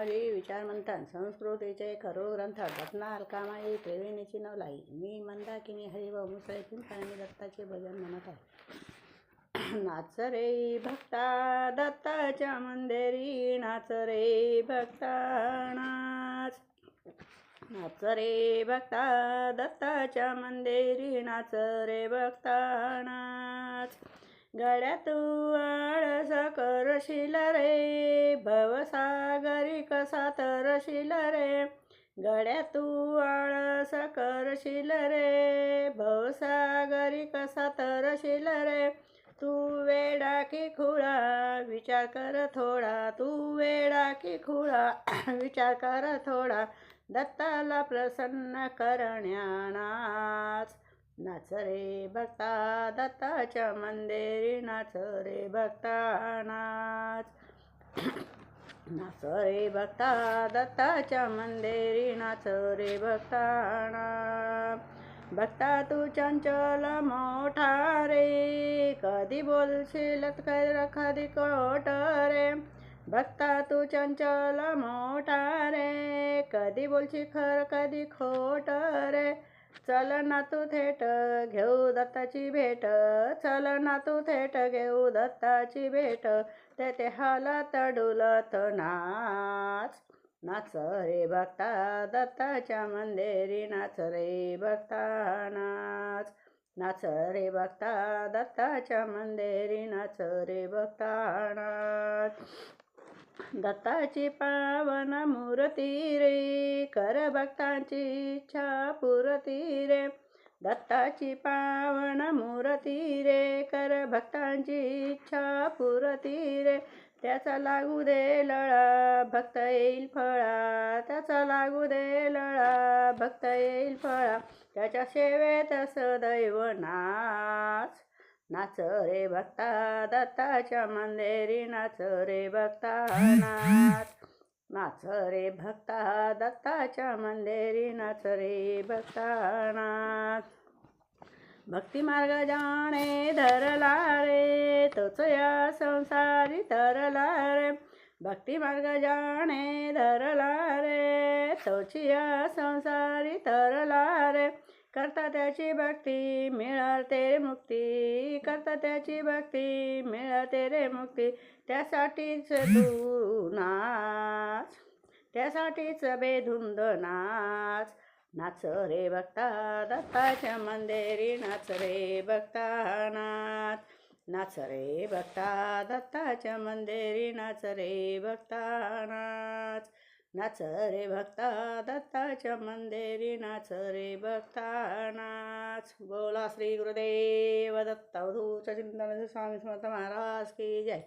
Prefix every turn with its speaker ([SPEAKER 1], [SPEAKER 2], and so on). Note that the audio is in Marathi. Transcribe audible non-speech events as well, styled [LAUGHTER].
[SPEAKER 1] माझे विचार म्हणतात संस्कृतीचे खरो ग्रंथ घटना अलकामाई त्रिवेणीची नवलाई मी मंदाकिनी हरिभाऊ मुसळीतून पिंपळाने दत्ताचे भजन म्हणत आहे. नाच रे भक्ता दत्ताच्या मंदिरी नाच रे भक्ता नाच. नाच रे भक्ता दत्ताच्या मंदिरी नाच रे भक्ता नाच. गड्या तू आळस करशील रे भवसागरी कसा तरशील रे? गड्या तू आळस करशील रे? भवसागरी कसा तरशील रे? तू वेडा की खुळा विचार कर थोडा. तू वेडा की खुळा [CLEARS THROAT] विचार कर थोडा. दत्ताला प्रसन्न करण्यानाच नाच रे भक्ता. दत्ताच्या मंदिरी नाच रे भक्ता नाच [CLEARS THROAT] नाच रे भक्ता दत्ताच्या मंदिरी नाच रे भक्ताना. भक्ता तू चंचल मोठा रे कधी बोलशील कर कधी कोट रे. भक्ता तू चंचल मोठा रे कधी बोलशी खर कधी खोट रे. चल ना तू थेट घेऊ दत्ताची भेट. चल ना तू थेट घेऊ दत्ताची भेट. ते ते हालत डुलत नाच. नाच रे भक्ता दत्ताच्या मंदिरी नाच रे भक्ता नाच. नाच रे भक्ता दत्ताच्या मंदिरी नाच रे भक्ता नाच. दत्ताची पावन मूर्ती रे कर भक्तांची इच्छा पुरती रे. दत्ताची पावन मूर्ती रे कर भक्तांची इच्छा पुरती रे. त्याचा लागू दे लळा भक्त येईल फळा. त्याचा लागू दे लळा भक्त येईल फळा. त्याच्या सेवेत सदैव नाच. नाच रे भक्ता दत्ताच्या मंदिरी नाच रे भक्ता नाथ. नाच रे भक्ता दत्ताच्या मंदिरी नाच रे भक्ता नाथ. भक्ती मार्ग जाणे धरला रे तोच या संसारी तरला रे. भक्ती मार्ग जाणे धरला रे तोच या संसारी तरला रे. करता त्याची भक्ती मिळते रे मुक्ती. करता त्याची भक्ती मिळते रे मुक्ती. त्यासाठीच तू नाच त्यासाठीच बेधुंद नाच नाच रे भक्ता दत्ताच्या मंदिरी नाच रे भक्ता नाच नाच रे भक्ता दत्ताच्या मंदिरी नाच रे भक्ता नाच नाच रे भक्ता दत्ताच्या मंदिरी नाच रे भक्ता नाच. बोला श्री गुरुदेव दत्त चिंतन स्वामी समर्थ महाराज की जय.